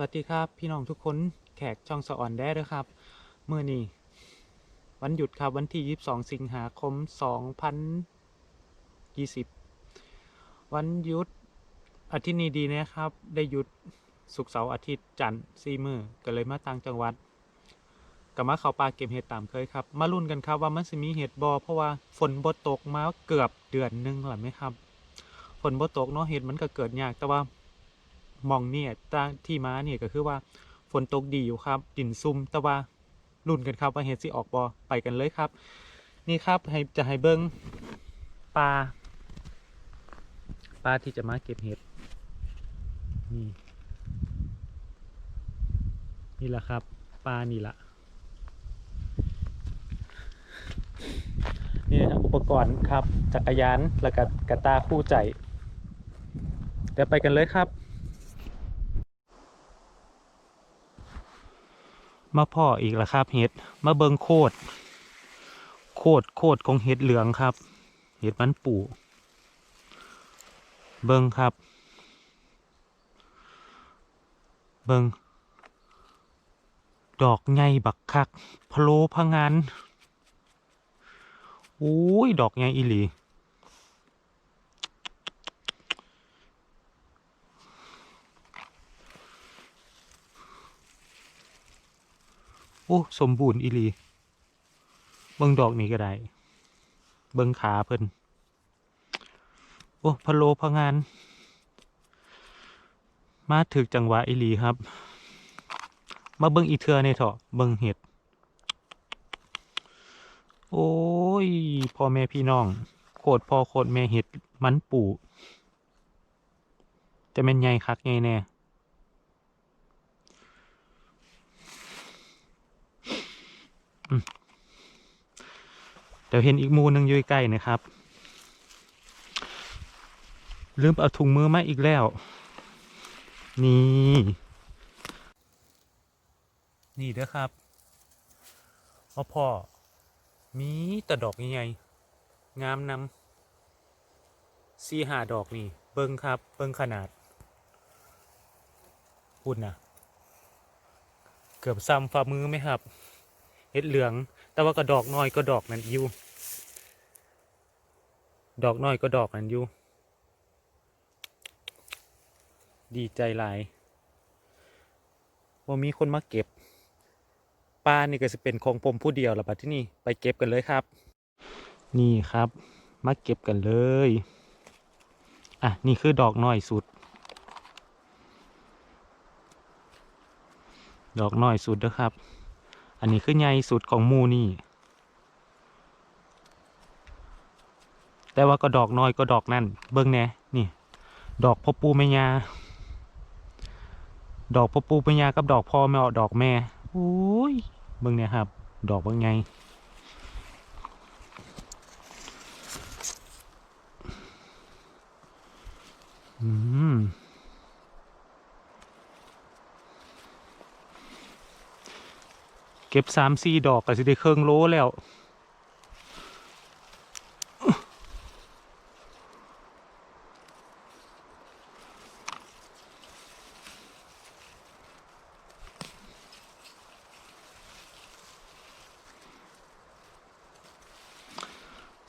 สวัสดีครับพี่น้องทุกคนแขกช่องสะอ่อนได้ด้วยครับเมื่อนี้วันหยุดครับวันที่ 22 สิงหาคม 2020 วันหยุดอาทิตย์นี้ดีนะครับ ได้หยุดศุกเสาร์อาทิตย์จันทร์สี่มือก็เลยมาต่างจังหวัดกับมาเขาปลาเก็บเห็ดตามเคยครับ มาลุ้นกันครับว่ามันจะมีเห็ดบอเพราะว่าฝนบ่ตกมาเกือบเดือนหนึงแล้วไหมครับ ฝนบ่ตกเนาะเห็ดมันก็เกิดยากแต่ว่า มองเนี่ยตั้งที่ม้าเนี่ยก็คือว่าฝนตกดีอยู่ครับดินซุ่มแต่ว่ารุ่นกันครับว่าเห็ดสิออกบอไปกันเลยครับ นี่ครับให้จะให้เบิ้งปลาปลาที่จะมาเก็บเห็ดนี่นี่แหละครับปลานี่ละนี่ครับอุปกรณ์ครับจักรยานแล้วก็กระตาคู่ใจเดี๋ยวไปกันเลยครับ มาพ่ออีกล้วครับ เห็ดมาเบิงโคดโคดโคดของเห็ดเหลืองครับ เห็ดมันปูเบิงครับ เบิงดอกไงบักคักพะโลพะงานโอ้ย ดอกไงอีหลี โอ้สมบูรณ์อีลีเบิ่งดอกนี้ก็ได้ เบิ่งขาเพิ่นโอ้พะโลพะงาน มาถึกจังหวะอีลีครับ มาเบิ่งอีเทือในเถาะเบิ่งเห็ด โอ้ยพ่อแม่พี่น้อง โคตรพ่อโคตรแม่เห็ดมันปู่จะเป็นไงคักไงแน่ เดี๋ยวเห็นอีกมูหนึ่งอยู่ใกล้นะครับ ลืมเอาถุงมือมาอีกแล้ว นี่ นี่เด้อครับพ่อพ่อ มีแต่ดอกใหญ่งามนำสี่หาดอกนี่ เบิ้งครับ เบิ้งขนาดพูดนะเกือบซ้ำฝ่ามือไหมครับ เห็ดเหลือง แต่ว่าก็ดอกน้อยก็ดอกนั้นอยู่ดอกน้อยก็ดอกนั้นอยู่ดีใจหลายว่ามีคนมาเก็บปลานี่ก็จะเป็นของผมผู้เดียวละบัดที่นี่ไปเก็บกันเลยครับ นี่ครับ มาเก็บกันเลย อะ นี่คือดอกน้อยสุด ดอกน้อยสุดนะครับ อันนี้คือใหญ่สุดของมูนี่ แต่ว่าก็ดอกน้อยก็ดอกนั่น เบิ้งแน่นี่ ดอกพ่อปูแม่ยา ดอกพ่อปูแม่ยากับดอกพ่อแม่ดอกแม่โอ้ย เบิ้งเนี่ยครับ ดอกเบิ่งไง อืม เก็บสามสี่ดอกก็สิได้เครื่องโลแล้ว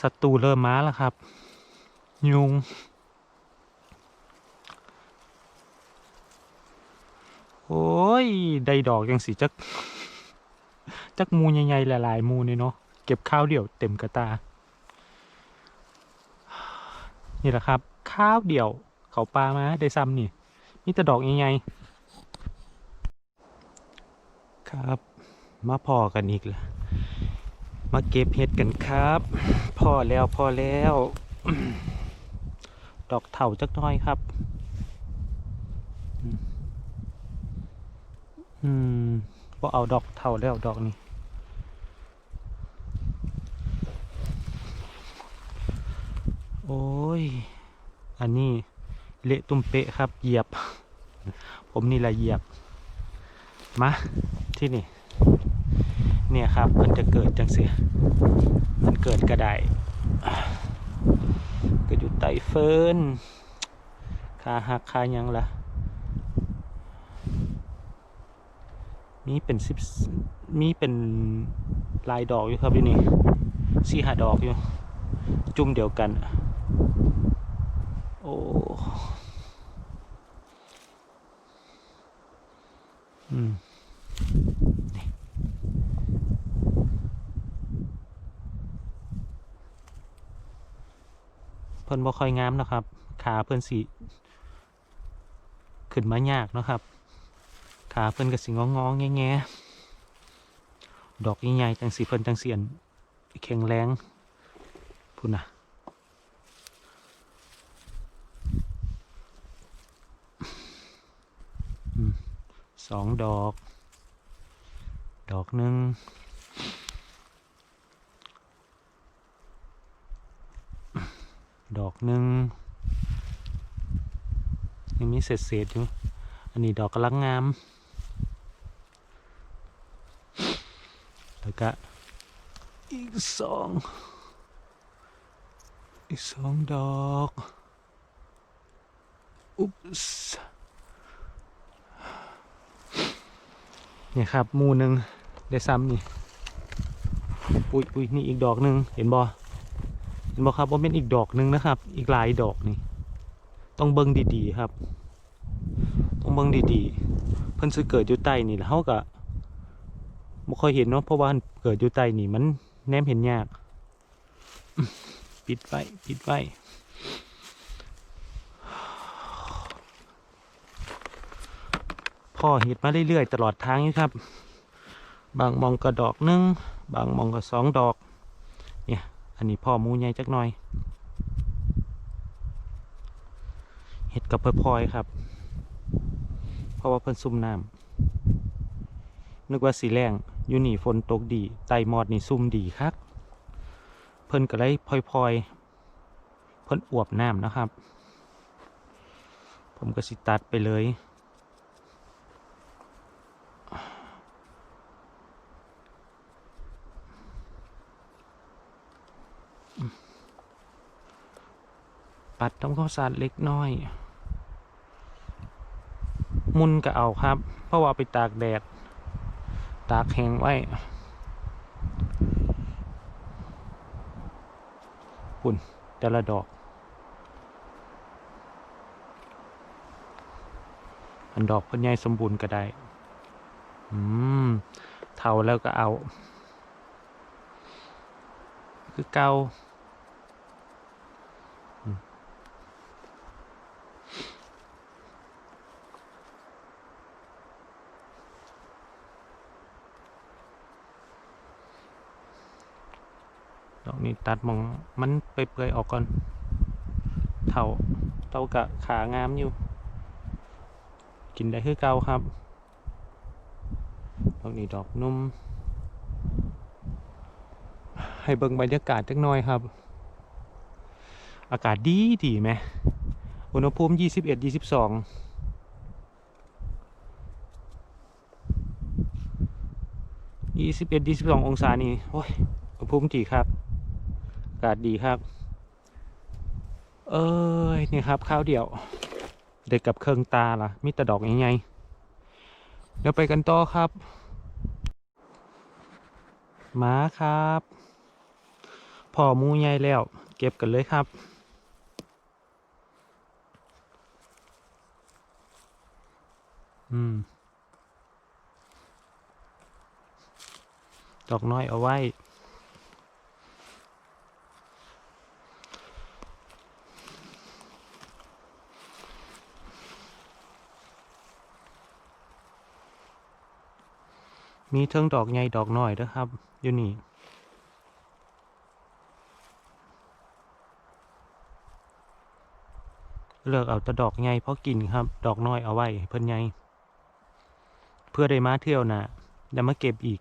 ศัตรูเริ่มมาแล้วครับ ยุงโอ้ย ได้ดอกยังสีจัก จักมูใหญ่ๆหลายๆมูนี่เนาะเก็บข้าวเดี่ยวเต็มกระตา นี่แหละครับ ข้าวเดี่ยวเขาปลามาได้ซ้ำนี่มีแต่ดอกใหญ่ๆครับ มาพอกันอีกล้วมาเก็บเห็ดกันครับพอแล้วพอแล้ว ดอกเถาจักน้อยครับ อืมพอเอาดอกเถาแล้วดอกนี้ โอ้ย อันนี้เละตุ้มเปะครับ เหยียบ ผมนี่แหละเหยียบ มา ที่นี่ เนี่ยครับมันจะเกิดจังเสียมันเกิดกระไดเกิดอยู่ไตเฟิร์นขาหักขายังล่ะมีเป็นสิบมีเป็นลายดอกอยู่ครับอยู่นี่สี่หาดอกอยู่ จุ่มเดียวกัน โอ้อืมเพิ่นบ่ค่อยงามนะครับ ขาเพิ่นสีขึ้นมายากนะครับ ขาเพิ่นก็สิงองๆแง่ๆดอกใหญ่ๆจังสีเพิ่นจังเสียนแข็งแรงพุ่นน่ะ สองดอก ดอกหนึ่งดอกหนึ่งยังมีเศษเศษๆอยู่ อันนี้ดอกกำลังงาม แล้วก็อีกสองอีกสองดอก อุ๊บส์เนี่ยครับมูหนึ่งได้ซ้ำนี่อุ้ยอุ้ยนี่อีกดอกหนึ่งเห็นบอเห็นบอครับว่าเป็นอีกดอกหนึ่งนะครับ อีกหลายดอกนี่ ต้องเบิ้งดีๆครับ ต้องเบิ้งดีๆ เพิ่นซื้อเกิดอยู่ใต้นี่แล้วเขาก็บ่ค่อยเห็นเนาะเพราะว่าเกิดอยู่ใต้นี่มันแนมเห็นยาก ปิดไว้ปิดไว้ พ่อเห็ดมาเรื่อยๆ ตลอดทางอยู่ครับ บางมองก็ดอกหนึ่งบางมองก็สองดอก เนี่ย อันนี้พ่อมูใหญ่จักหน่อย เห็ดกับเพลอยๆครับ เพราะว่าเพิ่นซุ่มน้ำนึกว่าสีแรงอยู่นี่ฝนตกดี ไตมอดนี่ซุ่มดีครับเพิ่นก็เลยพลอยๆ เพิ่นอวบน้ำนะครับ ผมก็สิตัดไปเลย ปัดทำความสะอาดเล็กน้อย มุนก็เอาครับ เพราะว่าเอาไปตากแดด ตากแห้งไว้ปุ่นแต่ละดอก อันดอกเพันใหญ่สมบูรณ์ก็ได้ อืม เท่าแล้วก็เอา คือเกา ดอกนี้ตัดมองมันเปื่อยๆออกก่อน เท่าเท่ากะขางามอยู่ กินได้คือเก่าครับ ดอกนี้ดอกนุ่ม ให้เบิ่งบรรยากาศจักหน่อยครับ อากาศดีดีไหม อุณหภูมิ 21 22 21 22องศานี่ โอ้ยอุณหภูมิดีครับากาศดีครับ เอ้ยนี่ครับข้าวเดียวเด็กกับเครื่องตาล่ะมีแต่ดอกใหญ่ๆเดี๋ยวไปกันต่อครับมาครับพอมูใหญ่แล้ว เก็บกันเลยครับอืมดอกน้อยเอาไว้ มีเทิงดอกใหญ่ดอกน้อยเด้อครับ อยู่นี่เลือกเอาแต่ดอกใหญ่เพราะกินครับ ดอกน้อยเอาไว้เพิ่นใหญ่เพื่อได้มาเที่ยวนะได้มาเก็บอีก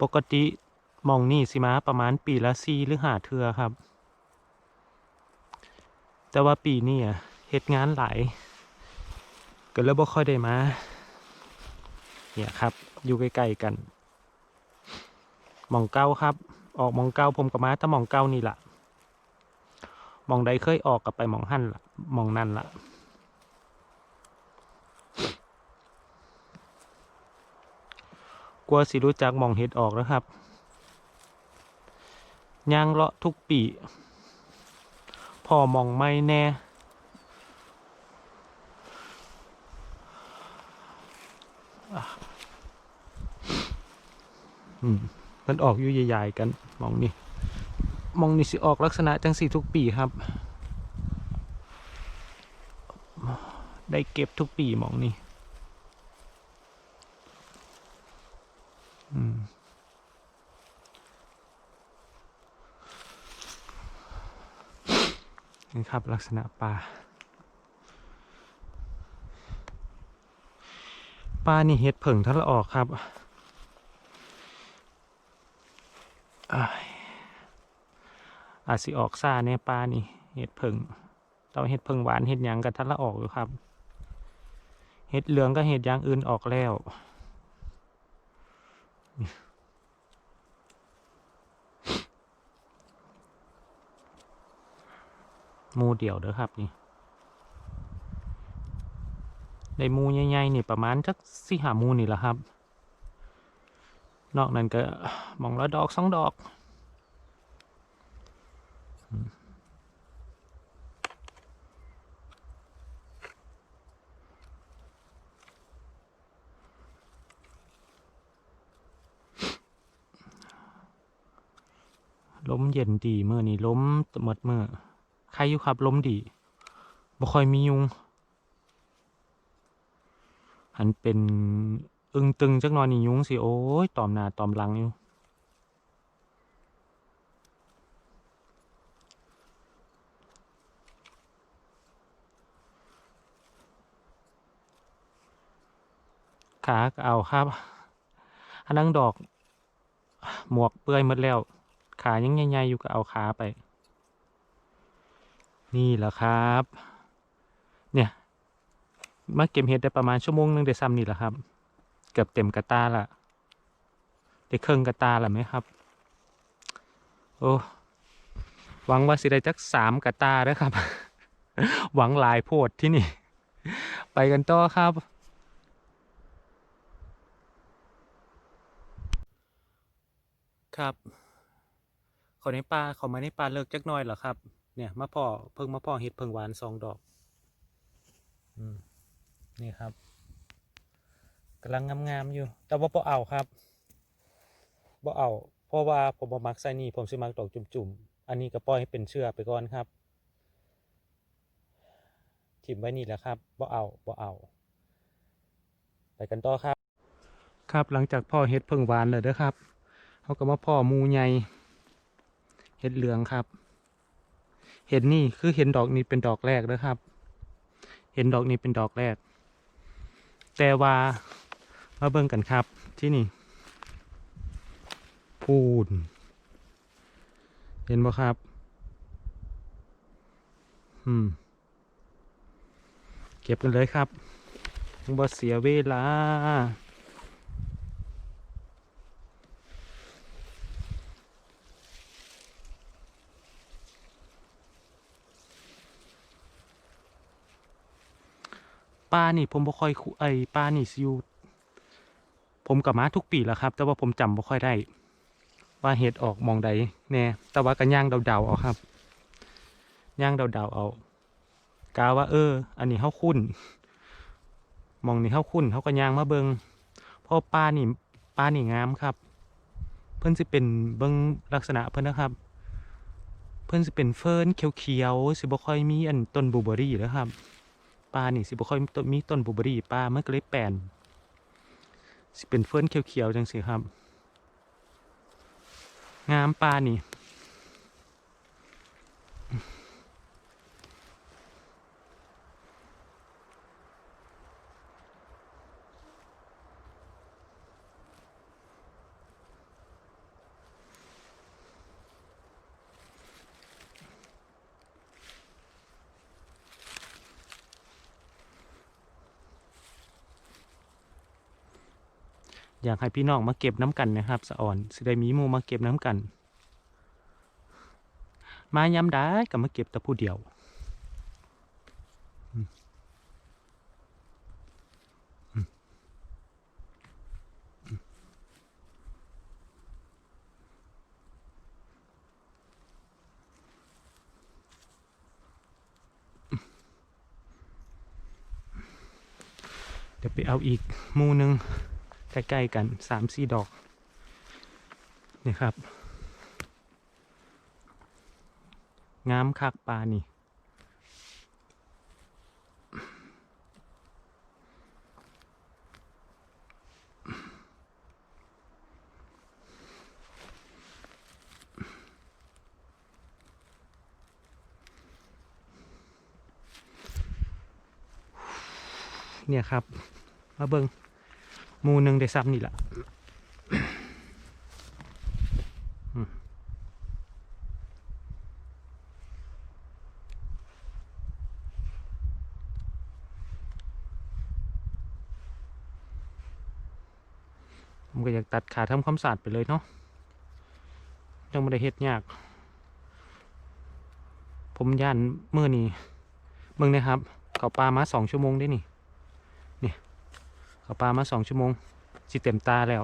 ปกติมองนี่สิมาประมาณปีละสี่หรือห้าเทือครับ แต่ว่าปีนี้อะเฮ็ดงานหลายก็เลยบ่ค่อยได้มา เนี่ยครับ อยู่ใกล้ๆกันหมองเก้าครับ ออกหมองเก้าผมกับมาแต่หมองเก้านี่แหละหมองใดเคยออกกับไปหมองหั่นละหมองนั่นละกลัวสิรู้จักหมองเห็ดออกแล้วครับย่างเลาะทุกปี พอมองไม่แน่อืมมันออกอยู่ใหญ่ๆกันมองนี่มองนี่สิออกลักษณะจังสี่ทุกปีครับ ได้เก็บทุกปีมองนี่อืม นี่ครับลักษณะปลาปลานี่เห็ดเผิงทะละออกครับอาจสิออกซ่าในปลานี่เห็ดเพิงเตาเห็ดเพิงหวานเห็ดยังกันทันละออกอยู่ครับเห็ดเหลืองก็เห็ดยางอื่นออกแล้วนี่ห มูเดี่ยวเด้อครับนี่ในมูใหญ่ๆนี่ประมาณจักสี่หามูนี่แหละครับ นอกนั้นก็มองละดอกสองดอกล้มเย็นดีเมื่อนี้ล้มหมดเมื่อ ใครอยู่ครับล้มดีบ่ค่อยมียุงหันเป็นอึงตึงจักหน่อยนี่ยุงสิ โอ้ยตอมหน้าตอมหลังอยู่ขาเอาครับอันนั้นดอก หมวกเปื่อยหมดแล้ว ขายังใหญ่ๆอยู่ก็เอาขาไป นี่แหละครับ เนี่ยมาเก็บเห็ดได้ประมาณชั่วโมงหนึงได้ซ้ำนี่แหละครับ เกือบเต็มกระตาละได้ครึ่งกระตาละไหมครับ โอ้หวังว่าสิได้จักสามกระตาเด้ครับ หวังหลายโพดที่นี่ ไปกันต่อครับ ครับเขาในป่าเขามาในป่าเลิกจักหน้อยเหรอครับ เนี่ยมาพ่อเพิ่งมาพ่อเห็ดเพิ่งหวานสองดอกอืมนี่ครับกำลังงามๆอยู่ แต่ว่าบ่เอาครับบ่เอาเพราะว่าผมบ่มักใส่นี่ผมสิมักดอกจุ่มๆ อันนี้ก็ปล่อยให้เป็นเชื้อไปก่อนครับถิ่มไว้นี่แหละครับบ่เอาบ่เอา ไปกันต่อครับ ครับหลังจากพ่อเฮ็ดเพิ่งหวานเลยเด้อครับเขาก็มาพ่อมูใหญ่เฮ็ดเหลืองครับ เห็นนี่คือเห็นดอกนี้เป็นดอกแรกเด้อครับ เห็นดอกนี้เป็นดอกแรก แต่ว่ามาเบิ่งกันครับที่นี่ พูน เห็นบ่ครับ อืม เก็บกันเลยครับบ่เสียเวลา ป้านี่ผมบ่ค่อยคุไอยป้านี่สิอยู่ผมกับมาทุกปีแล้วครับ แต่ว่าผมจำบ่ค่อยได้ ว่าเห็ดออกมองใดแน่แต่ว่ากันย่างเดาๆเอาครับย่างเดาๆเอากาว่าเออ อันนี้เฮาคุ้นมองนี่เฮาคุ้นเฮาก็ย่างมาเบิงเพราะป้านี่ป้านี่งามครับ เพิ่อนสิเป็นเบิงลักษณะเพิ่อนนะครับ เพิ่อนสิเป็นเฟิร์นเขียวๆสิบ่ค่อยมีอันต้นบลูเบอร์รี่นะครับ ปลานี่สิบ่ค่อยมีต้นบลูเบอร์รี่ปลามันก็เลยแปลนสิเป็นเฟิร์นเขียวๆจังสิครับ งามปลานี่ อยากให้พี่น้องมาเก็บน้ำกันนะครับสะอ่อนสิได้มีมูมาเก็บน้ำกัน มายามได้ก็มาเก็บแต่ผู้เดียวเดี๋ยวไปเอาอีกมูหนึ่ง ใกล้ๆกันสามสี่ดอกนี่ครับ งามคักปลานี่เนี่ยครับ มาเบิง มูหนึ่งได้ซ้ำนี่แหละผมก็อยากตัดขาทำความสะอาดไปเลยเนาะจังไม่ได้เฮ็ดยาก ผมย่านเมื่อนี้เมืองนะครับ เขาปลามาสองชั่วโมงได้นี่ เขาปลามาสองชั่วโมง สิเต็มตาแล้ว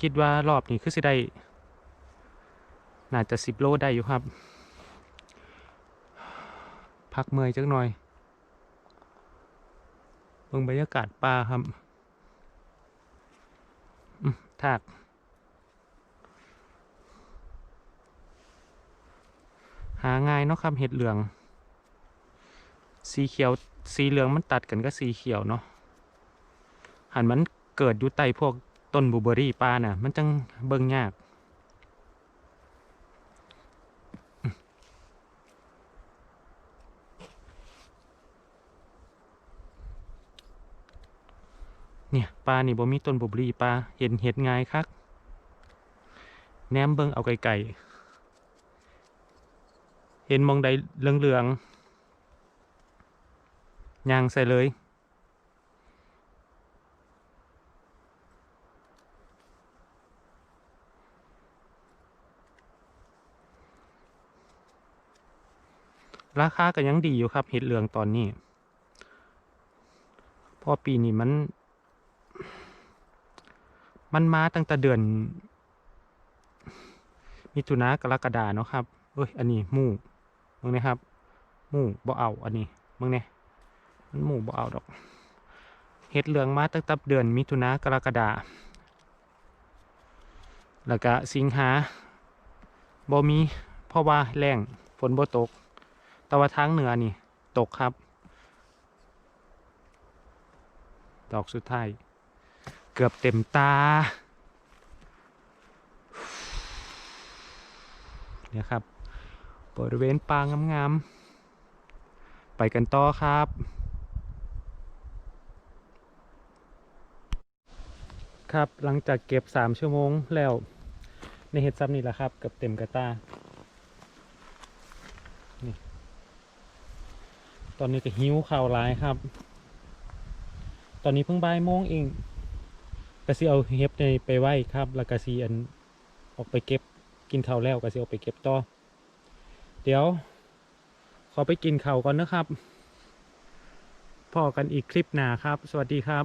คิดว่ารอบนี้คือสิได้ น่าจะสิบโลได้อยู่ครับ พักเมื่อยจักหน่อยเบิ่งบรรยากาศป่าครับอืมทากหาง่ายเนาะครับเห็ดเหลือง สีเขียวสีเหลืองมันตัดกันก็สีเขียวเนาะหันมันเกิดอยู่ใต้พวกต้นบูเบอรี่ป่าน่ะ มันจังเบิ่งยาก เนี่ยปลานี่บ่มีต้นบูเบอรี่ปลาเห็นเห็ดง่ายคักแหนมเบิ่งเอาไกลๆเห็นมองใดเหลืองๆ ยางใส่เลย ราคาก็ยังดีอยู่ครับเห็ดเหลืองตอนนี้พราะปีนี้มัน มันมาตั้งแต่เดือน มิถุนากรกฎาเนาะครับ เอ้ย อันนี้ มู่มึงนะครับ มู่บ่เอา อันนี้มึงเนี่ย มันหมู่บ่เอาดอก เห็ดเหลืองมาตั้งแต่เดือนมิถุนากรกฎาแล้วก็สิงหาบ่มีเพราะว่าแรงฝนบ่ตก แต่ว่าทางเหนือนี่ ตกครับ ดอกสุดท้าย เกือบเต็มตาเนี่ยครับบริเวณปางงามๆไปกันต่อครับ ครับหลังจากเก็บสามชั่วโมงแล้วในเห็ดซ้ำนี่แหละครับเกือบเต็มกระตานี่ตอนนี้ก็หิวข่าวร้ายครับ ตอนนี้เพิ่งบ่ายโมงเองกระสิเอาเห็บในไปไหว้ครับแล้วกระสิอันออกไปเก็บกินข้าวแล้วกระสิออกไปเก็บต่อเดี๋ยว ขอไปกินข้าวก่อนนะครับพอกันอีกคลิปหน้าครับ สวัสดีครับ